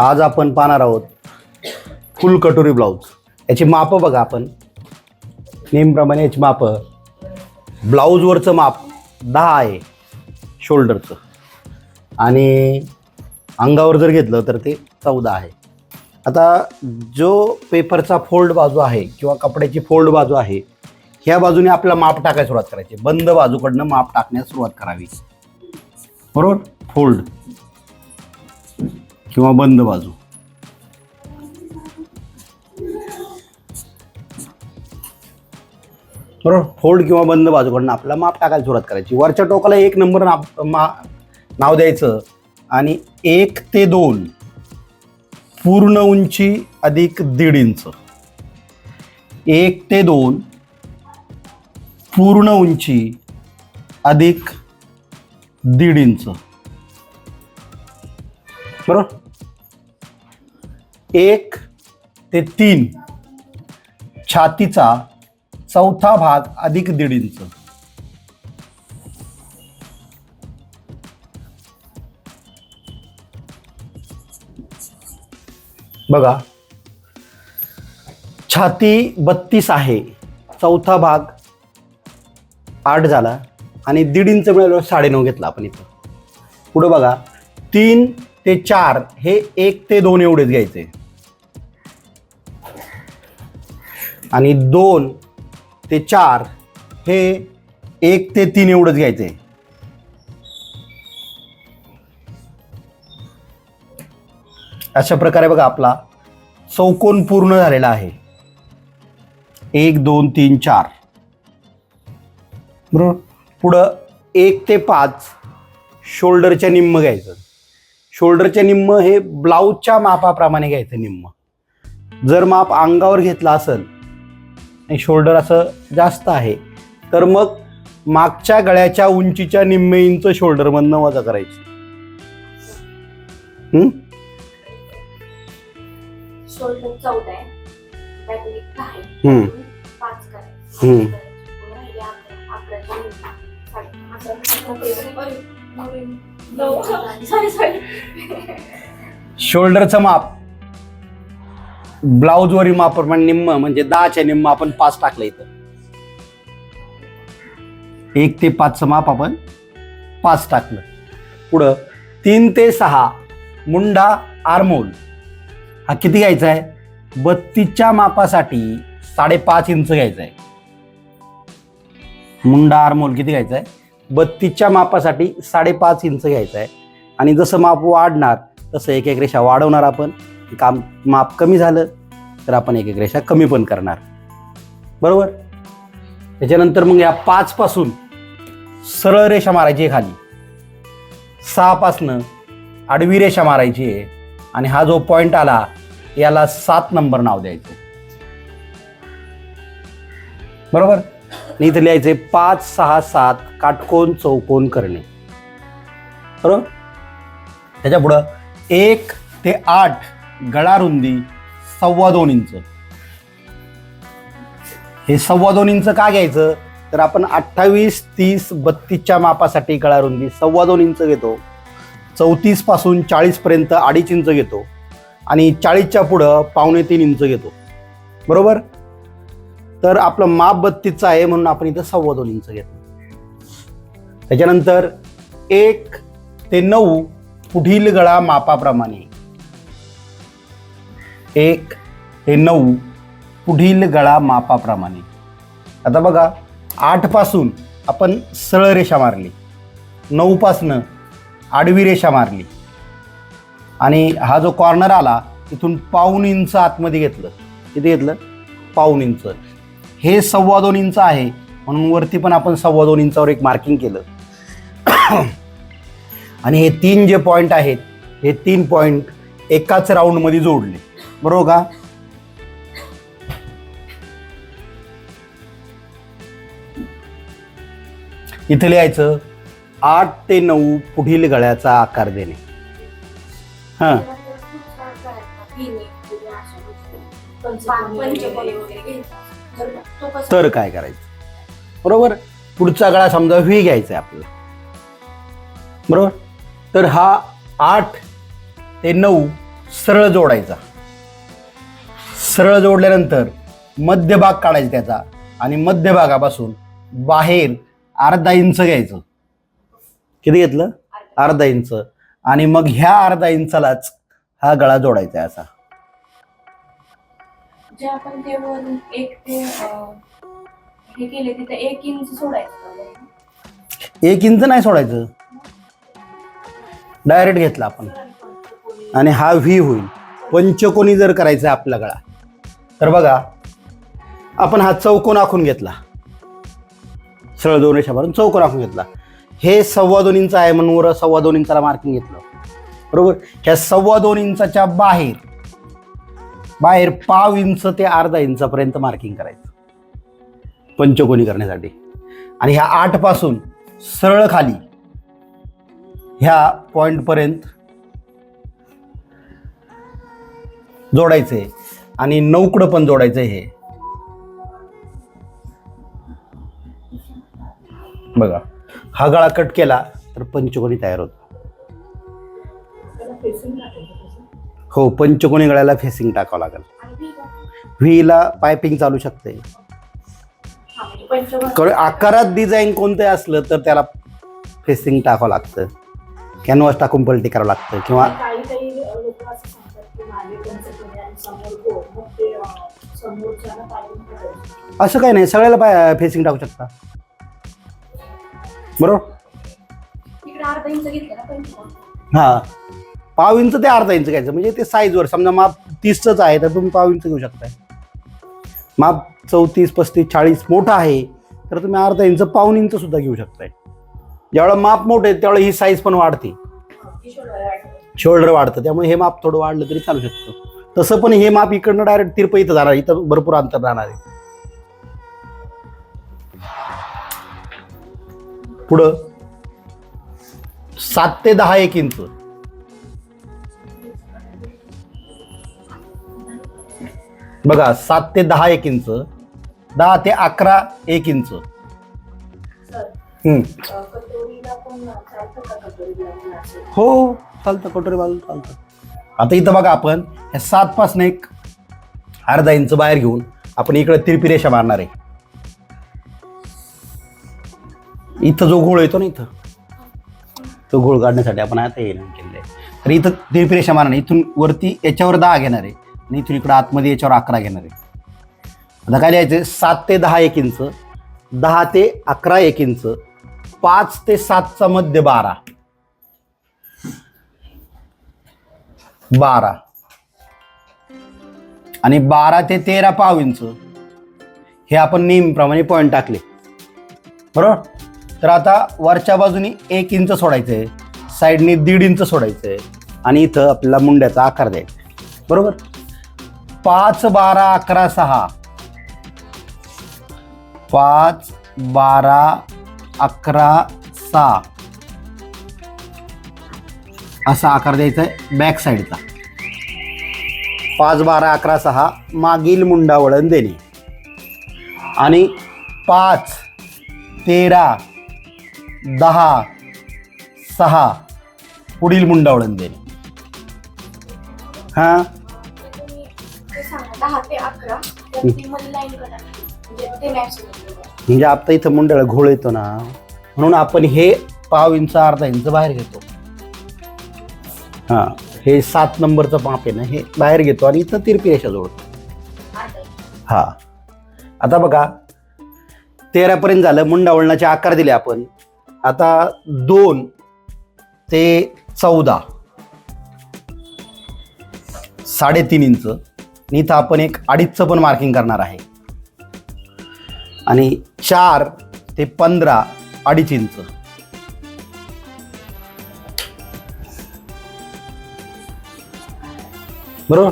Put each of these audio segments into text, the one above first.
आज आपण पाहणार आहोत फुल कटोरी ब्लाऊज याची मापं बघा आपण. नेहमीप्रमाणे याची मापं. ब्लाऊजवरचं माप दहा आहे शोल्डरचं. आणि अंगावर जर घेतलं तर ते चौदा आहे. आता जो पेपरचा फोल्ड बाजू आहे किंवा कपड्याची फोल्ड बाजू आहे ह्या बाजूने आपला माप टाकायला सुरुवात करायची. बंद बाजूकडनं माप टाकण्यास सुरुवात करावी. बरोबर? फोल्ड. किंवा बंद बाजू. बरोबर? फोल्ड किंवा बंद बाजूकडनं आपला माप टाकायला सुरुवात करायची. वरच्या टोकाला एक नंबर मा नाव द्यायचं. आणि एक ते दोन पूर्ण उंची अधिक दीड इंच. एक ते दोन पूर्ण उंची अधिक दीड इंच. बरोबर? एक ते तीन. छातीचा चौथा भाग अधिक दीड इंच. बघा. छाती बत्तीस आहे. चौथा भाग आठ झाला आणि दीड इंच मिळाल्यावर साडेनऊ घेतला आपण इथं. पुढं बघा. तीन ते चार हे एक ते दोन एवढेच घ्यायचे. आणि दोन ते चार हे एक ते तीन एवढंच घ्यायचे अशा प्रकारे बघा आपला चौकोन पूर्ण झालेला आहे. एक दोन तीन चार. बरोबर? पुढं एक ते पाच शोल्डरच्या निम्म घ्यायचं. शोल्डरच्या निम्म हे ब्लाऊजच्या मापाप्रमाणे घ्यायचं निम्म. जर माप अंगावर घेतला असेल शोल्डर असं जास्त आहे. तर मग मागच्या गळ्याच्या उंचीच्या निम्मे इंच शोल्डरमधनं वजा करायची. शोल्डरचं माप. ब्लाऊजवरील मापाप्रमाणे निम्म म्हणजे दहाच्या निम्म आपण पाच टाकलं इथं. एक ते पाचचं माप आपण पाच टाकलं. पुढं तीन ते सहा मुंडा आरमोल. हा किती घ्यायचा आहे? बत्तीसच्या मापासाठी साडेपाच इंच घ्यायचा आहे. मुंडा आरमोल किती घ्यायचा आहे? बत्तीसच्या मापासाठी साडेपाच इंच घ्यायचा आहे. आणि जसं माप वाढणार तसं एक एक रेषा वाढवणार आपण. काम माप कमी झालं तर आपण एक एक रेषा कमी पण करणार. बरोबर? त्याच्यानंतर मग या पाच पासून सरळ रेषा मारायची आहे खाली. सहापासनं आडवी रेषा मारायची आहे आणि हा जो पॉइंट आला याला सात नंबर नाव द्यायचं. बरोबर? आणि इथं लिहायचे पाच सहा सात काटकोन चौकोन करणे. बरोबर? त्याच्या पुढं एक ते आठ गळा रुंदी सव्वा दोन इंच. हे सव्वा दोन इंच का घ्यायचं? तर आपण अठ्ठावीस तीस बत्तीसच्या मापासाठी गळा रुंदी सव्वा दोन इंच घेतो. चौतीसपासून चाळीस पर्यंत अडीच इंच घेतो. आणि चाळीसच्या पुढं पावणे तीन इंच घेतो. बरोबर? तर आपलं माप बत्तीसचं आहे म्हणून आपण इथं सव्वा दोन इंच घेतो. त्याच्यानंतर एक ते नऊ पुढील गळा मापाप्रमाणे. एक हे नऊ पुढील गळा मापाप्रमाणे. आता बघा आठपासून आपण सरळ रेषा मारली नऊपासनं आडवी रेषा मारली. आणि हा जो कॉर्नर आला इथून पाऊन इंच आतमध्ये घेतलं. किती घेतलं? पाऊन इंच. हे सव्वा दोन इंच आहे म्हणून वरती पण आपण सव्वा दोन इंचावर एक मार्किंग केलं. आणि हे तीन जे पॉईंट आहेत हे तीन पॉईंट एकाच राऊंडमध्ये जोडले. बरोबर हो का? इथे लिहायचं आठ ते नऊ पुढील गळ्याचा आकार देणे. हा. तर तर काय करायचं? बरोबर? पुढचा गळा समजा व्ही घ्यायचा आहे आपल्याला. बरोबर? तर हा आठ ते नऊ सरळ जोडायचा. सरळ जोडल्यानंतर मध्यभाग काढायचा त्याचा आणि मध्यभागापासून बाहेर अर्धा इंच घ्यायचं. किती घेतलं? अर्धा इंच. आणि मग ह्या अर्धा इंचालाच हा गळा जोडायचा असा. जे आपण ते वरून एक ते अं, हे केले तिथे एक इंच सोडायचं का वरून? एक इंच नाही सोडायचं. डायरेक्ट घेतला आपण. आणि हा व्ही होईल. पंचकोनी जर करायचा आहे आपला गळा तर बघा आपण हा चौकोन आखून घेतला. सरळ दोन रेषा मारून चौकोन आखून घेतला. हे सव्वा दोन इंच आहे म्हणून वर सव्वा दोन इंचाला मार्किंग घेतलं. बरोबर? ह्या सव्वा दोन इंचाच्या बाहेर बाहेर पाव इंच ते अर्धा इंचापर्यंत मार्किंग करायचं. पंचकोनी करण्यासाठी. आणि ह्या आठपासून सरळ खाली ह्या पॉईंटपर्यंत जोडायचं आहे आणि नौकडं पण जोडायचं हे. बघा हा गळा कट केला तर पंचकोणी तयार होतो. हो पंचकोणी गळ्याला फेसिंग टाकावं लागेल. व्हीला पायपिंग चालू शकते आकारात डिझाईन कोणतं असलं तर त्याला फेसिंग टाकावं लागतं. कॅनव्हास टाकून पलटी करावं लागतं किंवा असं काही नाही सगळ्याला पाय फेसिंग टाकू शकता. बरोबर? हां. पाव इंच ते अर्धा इंच घ्यायचं म्हणजे ते साईजवर समजा माप तीसचंच आहे तर तुम्ही पाव इंच घेऊ शकताय. माप चौतीस पस्तीस चाळीस मोठं आहे तर तुम्ही अर्धा इंच पाऊन इंच सुद्धा घेऊ शकताय. ज्यावेळेला माप मोठं आहे त्यावेळेला ही साईज पण वाढते. शोल्डर वाढतं त्यामुळे हे माप थोडं वाढलं तरी चालू शकतं. तसं पण हे माप इकडनं डायरेक्ट तिरप इथं जाणार इथं भरपूर अंतर राहणार आहे. पुढं. सात ते दहा एक इंच. बघा सात ते दहा एक इंच दहा ते अकरा एक इंच. हो चालतं कटोरी बाजू चालतं. आता इथं बघा आपण ह्या सात एक अर्धा इंच बाहेर घेऊन आपण इकडे तिरपी रेषा मारणार आहे. इथं जो घोळ येतो ना इथं तो घोळ काढण्यासाठी आपण आता हे केलेलं आहे तर इथं तिरपी रेषा मारणार इथून वरती याच्यावर दहा घेणार आहे आणि इथून इकडं आतमध्ये याच्यावर अकरा घेणार आहे. आता काय लिहायचं सात ते दहा एक इंच दहा ते अकरा एक इंच पाच ते सातचा मध्य बारा. बारा. आणि बारा ते तेरा पाव इंच. हे आपण नेहमीप्रमाणे पॉईंट टाकले. बरोबर? तर आता वरच्या बाजूनी एक इंच सोडायचं आहे साईडनी दीड इंच सोडायचं आहे आणि इथं आपल्याला मुंड्याचा आकार द्यायचा आहे. बरोबर? पाच बारा अकरा सहा. पाच बारा अकरा सहा. असा आकार द्यायचा आहे बॅक साईडचा पाच बारा अकरा सहा मागील मुंडा वळण देणे. आणि पाच तेरा दहा सहा पुढील मुंडा वळण देणे. हां? म्हणजे म्हणजे आता इथं मुंड्याला घोळ येतो ना. म्हणून आपण हे पाव इंच अर्धा इंच बाहेर घेतो. हां. हे सात नंबरचं माप आहे ना हे बाहेर घेतो आणि इथं तिरपी रेषा जोडतो. हा. आता बघा तेरापर्यंत झालं मुंडा वळणाचे आकार दिले आपण. आता दोन ते चौदा. साडेतीन इंच. आणि इथं आपण एक अडीचचं पण मार्किंग करणार आहे. आणि चार ते पंधरा अडीच इंच. बरोबर?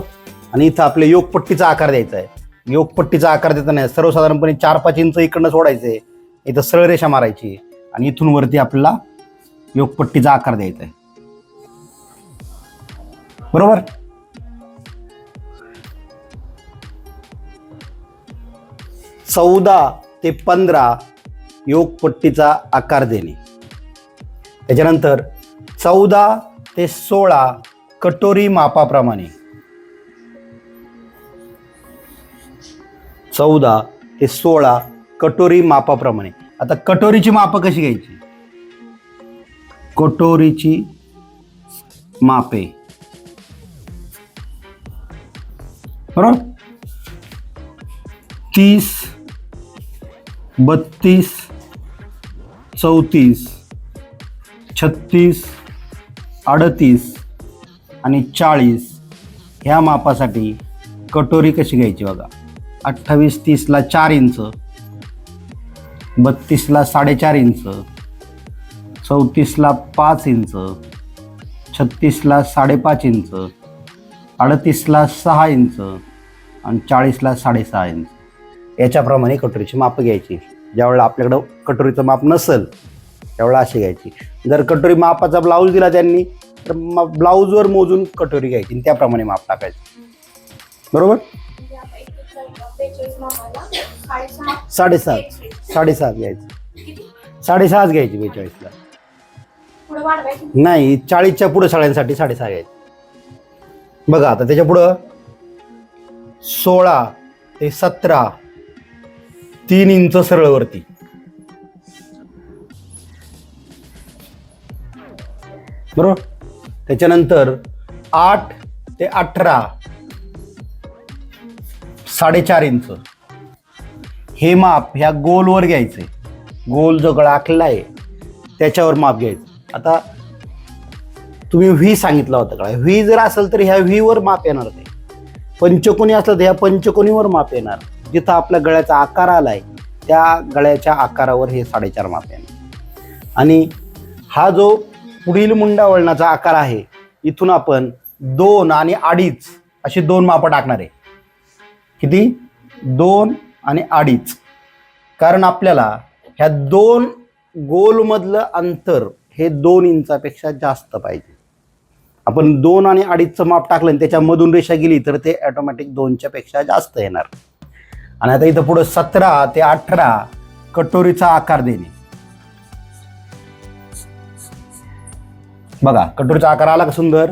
आणि इथं आपले योगपट्टीचा आकार द्यायचा आहे. योगपट्टीचा आकार देताना सर्वसाधारणपणे चार पाच इंच इकडनं सोडायचं आहे इथं सरळ रेषा मारायची आणि इथून वरती आपल्याला योगपट्टीचा आकार द्यायचा आहे. बरोबर? चौदा ते पंधरा योगपट्टीचा आकार देणे. त्याच्यानंतर चौदा ते सोळा कटोरी मापाप्रमाणे चौदा ते सोळा कटोरी मापाप्रमाणे. आता कटोरीची मापं कशी घ्यायची? कटोरीची मापे. बरोबर? तीस बत्तीस चौतीस छत्तीस अडतीस आणि चाळीस ह्या मापासाठी कटोरी कशी घ्यायची बघा. अठ्ठावीस तीसला चार इंच बत्तीसला साडेचार इंच चौतीसला पाच इंच छत्तीसला साडेपाच इंच अडतीसला सहा इंच आणि चाळीसला साडेसहा इंच. याच्याप्रमाणे कटोरीची मापं घ्यायची. ज्यावेळेला आपल्याकडं कटोरीचं माप नसेल त्यावेळेला अशी घ्यायची. जर कटोरी मापाचा ब्लाऊज दिला त्यांनी तर ब्लाऊजवर मोजून कटोरी घ्यायची त्याप्रमाणे माप टाकायचं. बरोबर? साडेसात. साडेसात घ्यायचं. साडेसहाच घ्यायची बेचाळीसला नाही चाळीसच्या पुढं साड्यांसाठी साडेसहा घ्यायचे. बघा आता त्याच्या पुढं सोळा ते सतरा तीन इंच सरळवरती. बरोबर? त्याच्यानंतर आठ ते अठरा साडेचार इंच. हे माप ह्या गोलवर घ्यायचे. गोल जो गळा आखलेला आहे त्याच्यावर माप घ्यायचं. आता तुम्ही व्ही सांगितला होता का व्ही जर असेल तर ह्या व्हीवर माप येणार ते पंचकोनी असलं तर ह्या पंचकोनीवर माप येणार. जिथं आपल्या गळ्याचा आकार आलाय त्या गळ्याच्या आकारावर हे साडेचार माप येणार. आणि हा जो पुढील मुंडा वळणाचा आकार आहे इथून आपण दोन आणि अडीच अशी दोन मापं टाकणार आहे. किती? दोन आणि अडीच. कारण आपल्याला ह्या दोन गोलमधलं अंतर हे दोन इंचापेक्षा जास्त पाहिजे. आपण दोन आणि अडीचचं माप टाकलं आणि त्याच्यामधून रेषा गेली तर ते ॲटोमॅटिक दोनच्या पेक्षा जास्त येणार. आणि आता इथं पुढं सतरा ते अठरा कटोरीचा आकार देणे. बघा कटोरीचा आकार आला का सुंदर?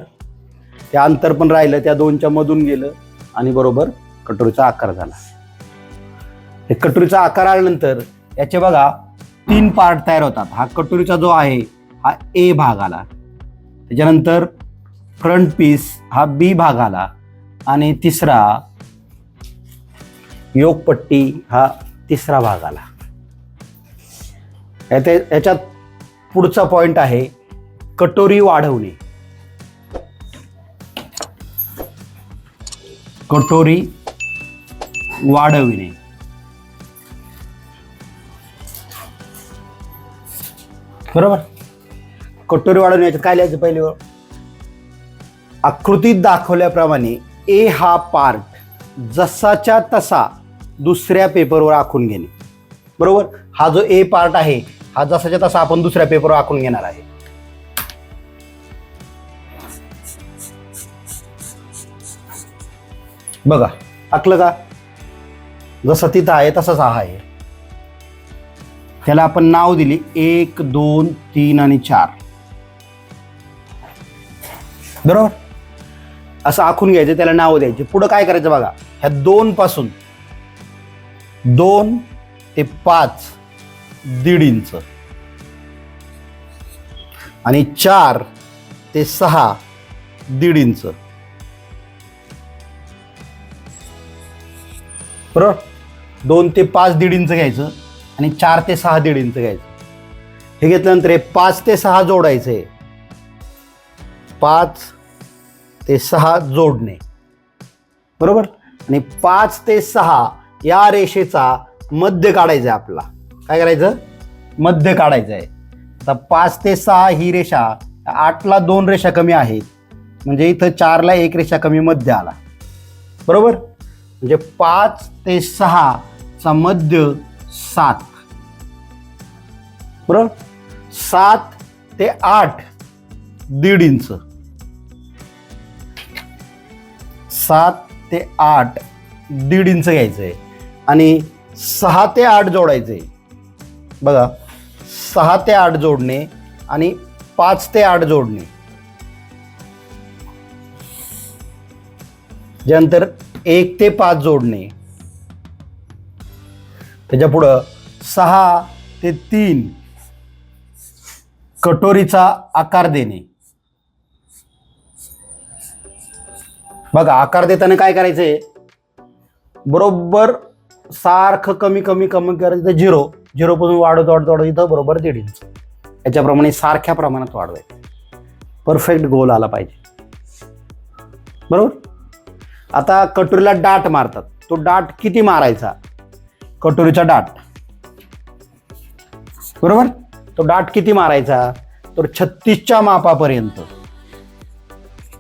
ते अंतर पण राहिलं त्या दोनच्या मधून गेलं आणि बरोबर कटोरीचा आकार झाला. हे कटोरीचा आकार आल्यानंतर याचे बघा तीन पार्ट तयार होतात. हा कटोरीचा जो आहे हा ए भाग आला. त्याच्यानंतर फ्रंट पीस हा बी भाग आला. आणि तिसरा योगपट्टी हा तिसरा भाग आला. यात याच्यात पुढचा पॉइंट आहे कटोरी वाढवणे. कटोरी वाढविणे. बरोबर? कटोरी वाढवणे याच्यात काय लिहायचं पहिले? आकृतीत दाखवल्याप्रमाणे ए हा पार्ट जसाच्या तसा दुसऱ्या पेपरवर आखून घेणे. बरोबर? हा जो ए पार्ट आहे हा जसाच्या तसा आपण दुसऱ्या पेपरवर आखून घेणार आहे. बघा आकलं का? जसं तिथं आहे तसंच हा आहे. त्याला आपण नाव दिली एक दोन तीन आणि चार. बरोबर? असं आखून घ्यायचं त्याला नाव द्यायचे. पुढं काय करायचं बघा ह्या दोन पासून दोन ते पाच दीड इंच. आणि चार ते सहा दीड इंच. बरोबर? दोन ते पाच दीड इंच घ्यायचं आणि चार ते सहा दीड इंच घ्यायचं. हे घेतल्यानंतर हे पाच ते सहा जोडायचं आहे पाच ते सहा जोडणे. बरोबर? आणि पाच ते सहा या रेषेचा मध्य काढायचा आहे आपला. काय करायचं? मध्य काढायचं आहे आता पाच ते सहा ही रेषा आठला दोन रेषा कमी आहेत. म्हणजे इथं चारला एक रेषा कमी मध्य आला. बरोबर? म्हणजे पाच ते सहाचा मध्य सात. बरोबर? सात ते आठ दीड इंच. सात ते आठ दीड इंच घ्यायचं आहे आणि सहा ते आठ जोडायचं आहे बघा सहा ते आठ जोडणे आणि पाच ते आठ जोडणे. त्यानंतर एक ते पाच जोडणे. त्याच्या पुढं सहा ते तीन कटोरीचा आकार देणे. बघा आकार देताना काय करायचंय? बरोबर सारखं कमी कमी कमी करायचं झिरो. झिरोपासून वाढत वाढत वाढत इथं बरोबर दीड इंच. याच्याप्रमाणे सारख्या प्रमाणात वाढवायचं. परफेक्ट गोल आला पाहिजे. बरोबर? आता कटोरीला डाट मारतात. तो डाट किती मारायचा? कटोरीचा डाट. बरोबर? तो डाट किती मारायचा? तर छत्तीसच्या मापापर्यंत.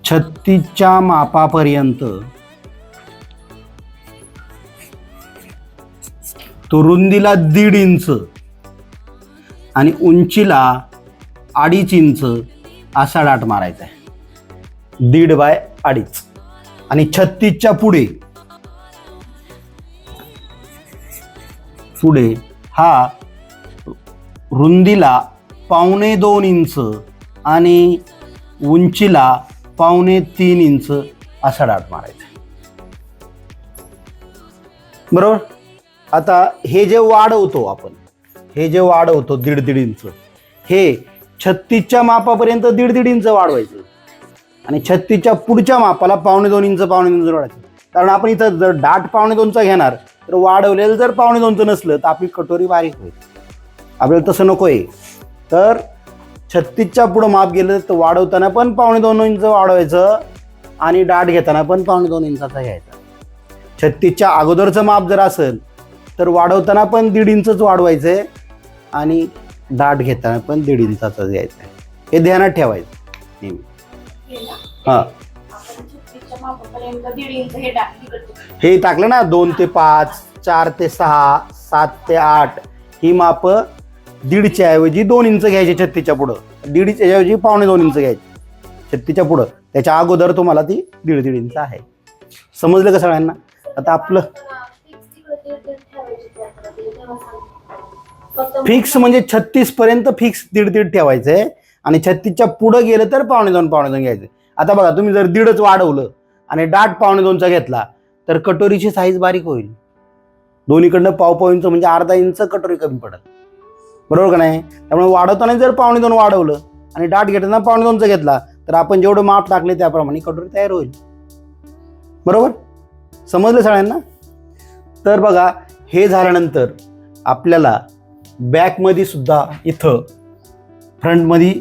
छत्तीसच्या मापापर्यंत. तो रुंदीला दीड इंच आणि उंचीला अडीच इंच असा डाट मारायचा आहे. दीड बाय अडीच. आणि छत्तीसच्या पुढे. पुढे हा रुंदीला पावणे दोन इंच आणि उंचीला पावणे तीन इंच असा डाट मारायचा. बरोबर? आता हे जे वाढवतो आपण हे जे वाढवतो दीड दीड इंच हे छत्तीसच्या मापापर्यंत दीड दीड इंच वाढवायचं. आणि छत्तीसच्या पुढच्या मापाला पावणे दोन इंच पावणे दोन इंच वाढायचं कारण आपण इथं जर दाट पावणे दोनचा घेणार तर वाढवलेलं जर पावणे दोनचं नसलं तर आपली कटोरी बारीक होईल. आपल्याला तसं नको आहे तर छत्तीसच्या पुढं माप गेलं तर वाढवताना पण पावणे दोन इंच वाढवायचं आणि डाट घेताना पण पावणे दोन इंचाचा घ्यायचा. छत्तीसच्या अगोदरचं माप जर असेल तर वाढवताना पण दीड इंचच वाढवायचं आहे आणि डाट घेताना पण दीड इंचाचाच घ्यायचं. आहे हे ध्यानात ठेवायचं नेहमी. हे. हां टाकलं ना दोन ते पाच चार ते सहा सात ते आठ ही माप दीडच्या ऐवजी दोन इंच घ्यायचे छत्तीच्या पुढं. दीडच्या ऐवजी पावणे दोन इंच घ्यायचे छत्तीच्या पुढं. त्याच्या अगोदर तुम्हाला ती दीड दीड इंच आहे. समजलं का सगळ्यांना? आता आपलं फिक्स म्हणजे छत्तीस पर्यंत फिक्स दीड दीड ठेवायचं आहे आणि छत्तीसच्या पुढं गेलं तर पावणे दोन पावणे दोन घ्यायचं. आता बघा तुम्ही जर दीडच वाढवलं आणि डाट पावणे दोनचा घेतला तर कटोरीची साईज बारीक होईल. दोन्हीकडनं पाव पाव इंच म्हणजे अर्धा इंच कटोरी कमी पडत बरोबर का नाही? त्यामुळे वाढवताना जर पावणे दोन वाढवलं आणि डाट घेताना पावणे दोनचा घेतला तर आपण जेवढं माप टाकले त्याप्रमाणे कटोरी तयार होईल. बरोबर? समजलं सगळ्यांना? तर बघा हे झाल्यानंतर आपल्याला बॅकमध्ये सुद्धा इथं फ्रंटमध्ये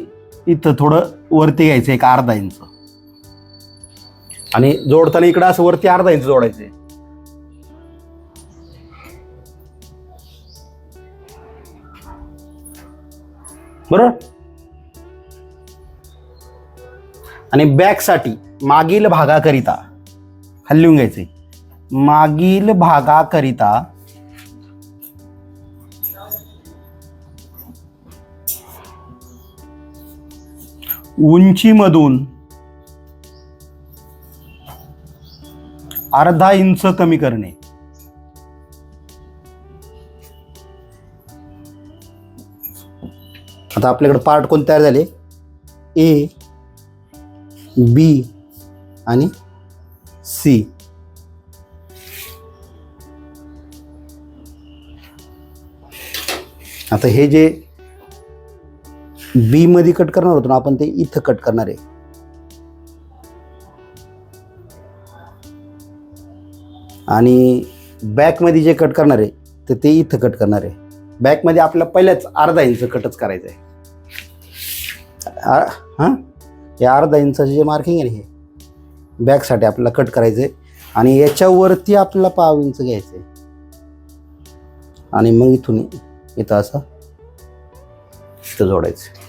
इथं थोडं वरती घ्यायचं एक अर्धा इंच. आणि जोडताना इकडं असं वरती अर्धा इंच जोडायचं बरोबर? आणि बॅकसाठी मागील भागाकरिता खाली घ्यायचे मागील भागाकरिता उंचीमधून अर्धा इंच कमी करणे. आता आपल्याकडे पार्ट कोण तयार झाले? ए बी आणि सी आता हे जे बी मध्ये कट करणार होतो ना आपण ते इथं कट करणार आहे. आणि बॅकमध्ये जे कट करणार आहे तर ते इथं कट करणार आहे. बॅकमध्ये आपल्याला पहिल्याच अर्धा इंच कटच करायचं आहे हां? हे अर्धा इंचाचे जे मार्किंग आहे ना हे बॅकसाठी आपल्याला कट करायचं आहे आणि याच्यावरती आपल्याला पाव इंच घ्यायचं आहे आणि मग इथून इथं असं इथं जोडायचं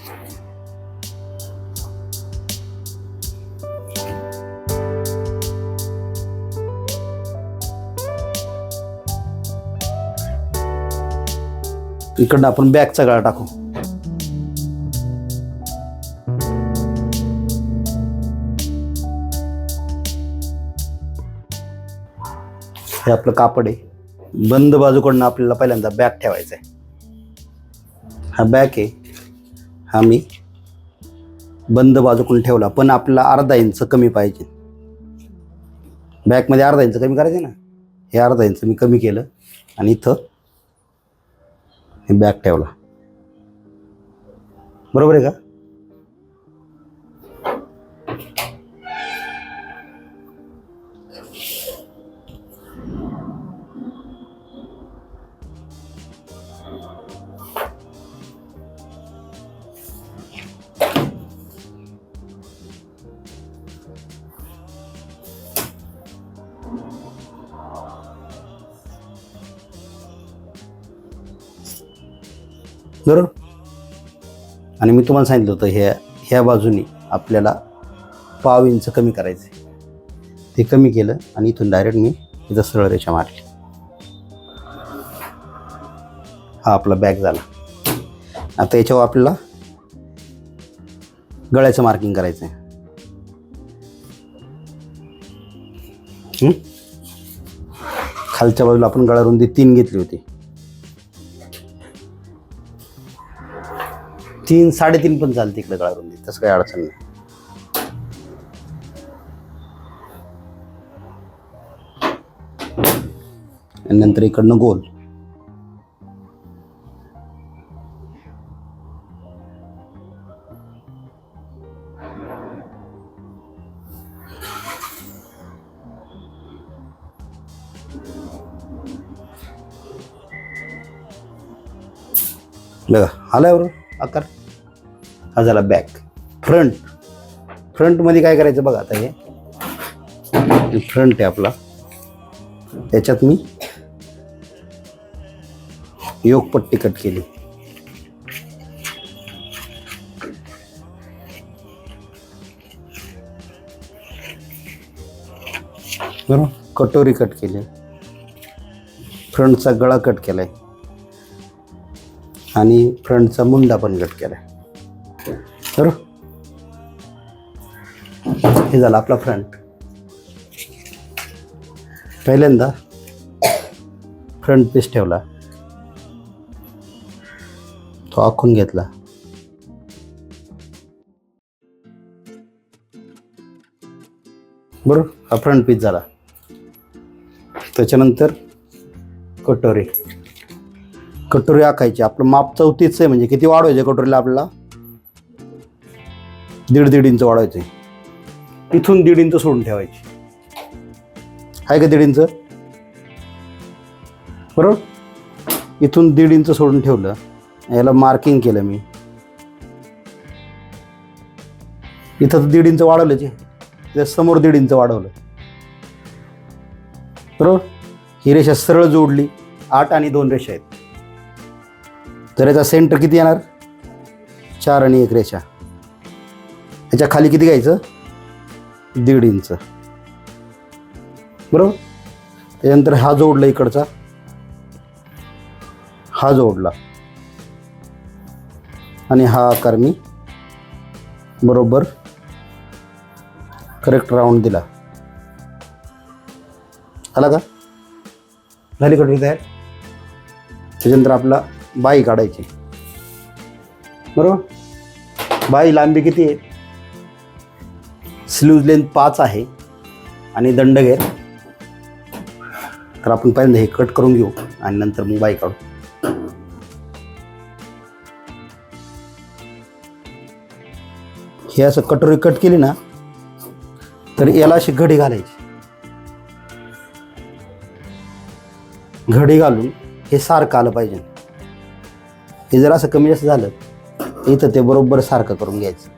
इकडनं आपण बॅगचा गळा टाकू. हे आपलं कापड आहे. बंद बाजूकडनं आपल्याला पहिल्यांदा बॅग ठेवायचा आहे. हा बॅग आहे. हा मी बंद बाजूकडून ठेवला पण आपला अर्धा इंच कमी पाहिजे. बॅकमध्ये अर्धा इंच कमी करायचं ना? हे अर्धा इंच मी कमी केलं. आणि इथं हे बॅग ठेवला. बरोबर आहे का? तुम्हाला सांगितलं होतं ह्या ह्या बाजूनी आपल्याला पाव इंच कमी करायचं आहे ते कमी केलं आणि इथून डायरेक्ट मी इथं सरळ रेषा मारली. हा आपला बॅग झाला. आता याच्यावर आपल्याला गळ्याचं मार्किंग करायचं आहे खालच्या बाजूला आपण गळा रुंदी तीन घेतली होती. तीन साडेतीन पण चालते इकडे गाळून तसं काही अडचण नाही. आणि नंतर इकडनं गोल. बघा आलाय बरोबर आकार. हा झाला बॅक फ्रंट फ्रंटमध्ये काय करायचं बघा आता हे. फ्रंट आहे आपला. त्याच्यात मी योगपट्टी कट केली. बरोबर? कटोरी कट केली. फ्रंटचा गळा कट केलाय. आणि फ्रंटचा मुंडा पण कट केलाय. हे झालं आपला फ्रंट. पहिल्यांदा फ्रंट पीस ठेवला. तो आखून घेतला. बरोबर हा फ्रंट पीस झाला. त्याच्यानंतर कटोरी. कटोरी आखायची. आपलं माप चौतीच आहे म्हणजे किती वाढवायचे कटोरीला आपल्याला? दीड दीड इंच वाढवायचे इथून दीड इंच सोडून ठेवायची. आहे का दीड इंच? बरोबर? इथून दीड इंच सोडून ठेवलं. याला मार्किंग केलं मी. इथं तर दीड इंच वाढवलं जे त्या समोर दीड इंच वाढवलं. बरोबर? ही रेषा सरळ जोडली. आठ आणि दोन रेषा आहेत. तर याचा सेंटर किती येणार? चार आणि एक रेषा. याच्या खाली किती घ्यायचं? दीड इंच. बरोबर? त्याच्यानंतर हा जोडला इकडचा. हा जोडला. आणि हा आकार मी बरोबर करेक्ट राऊंड दिला. आला का? झाली कटोरी तयार? त्याच्यानंतर आपला बाई काढायची. बरोबर? बाई लांबी किती आहे? स्लीव लेंथ पाच आहे आणि दंडघेर. तर आपण पहिल्यांदा हे कट करून घेऊ आणि नंतर मग बाई काढू. हे असं कटोरी कट केली ना तर याला अशी घडी घालायची. घडी घालून हे सारखं आलं पाहिजे. हे जर असं कमी जास्त झालं इथं ते बरोबर सारखं करून घ्यायचं.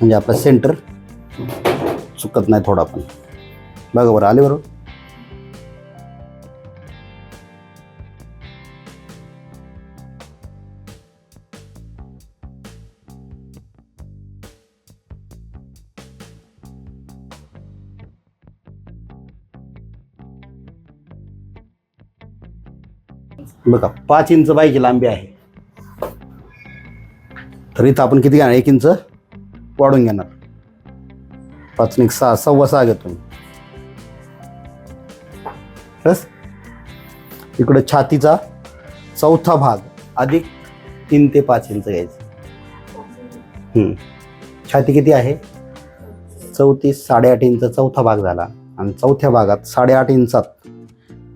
म्हणजे आपलं सेंटर चुकत नाही थोडा पण बघा बरं आले बरोबर? बघा पाच इंच बाईची लांबी आहे. तर इथं आपण किती घेणार एक इंच? वाढून घेणार. पाच एक सहा सव्वा सहा घेतो मी. बस. इकडं छातीचा चौथा भाग अधिक तीन ते पाच इंच घ्यायचं. हम्म. छाती किती आहे? चौतीस साडेआठ इंच चौथा भाग झाला. आणि चौथ्या भागात साडेआठ इंचात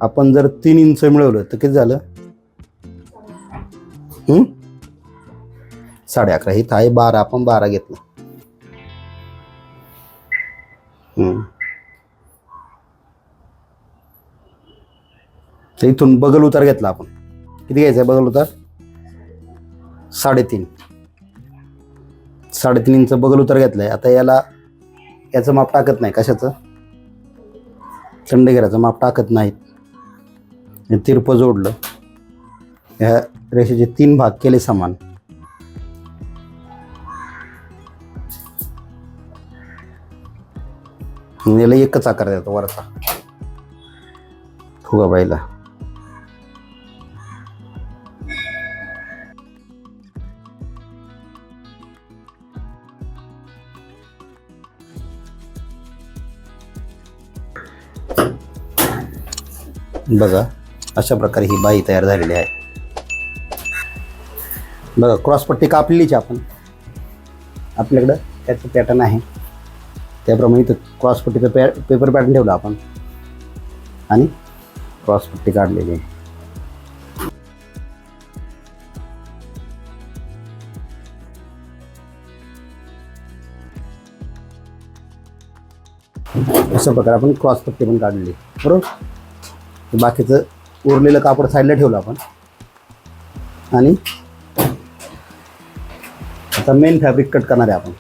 आपण जर तीन इंच मिळवलं तर किती झालं? साडे अकरा. इथं आहे बारा. आपण बारा घेतलं. तर इथून बगल उतार घेतला आपण. किती घ्यायचा आहे बगल उतार? साडेतीन. साडेतीन इंच बगल उतार घेतलाय. आता याला याचं माप टाकत नाही. कशाचं? चंडगिराचं माप टाकत नाहीत. हे तिरपं जोडलं. ह्या रेषेचे तीन भाग केले समान. म्हणजे याला एकच आकार देतो वरचा. फुगाबाईला बघा अशा प्रकारे ही बाई तयार झालेली आहे. बघा क्रॉसपट्टी कापलेलीच आपण. आपल्याकडं त्याचं पॅटर्न आहे. त्याप्रमाणे इथं क्रॉसपट्टीचं पॅ पेपर पॅटर्न ठेवला आपण. आणि क्रॉसपट्टी काढलेली आहे. अशा प्रकारे आपण क्रॉसपट्टी पण काढलेली बरोबर? बाकीचं उरलेलं कापड साईडला ठेवलं आपण. आणि आता मेन फॅब्रिक कट करणार आहे आपण.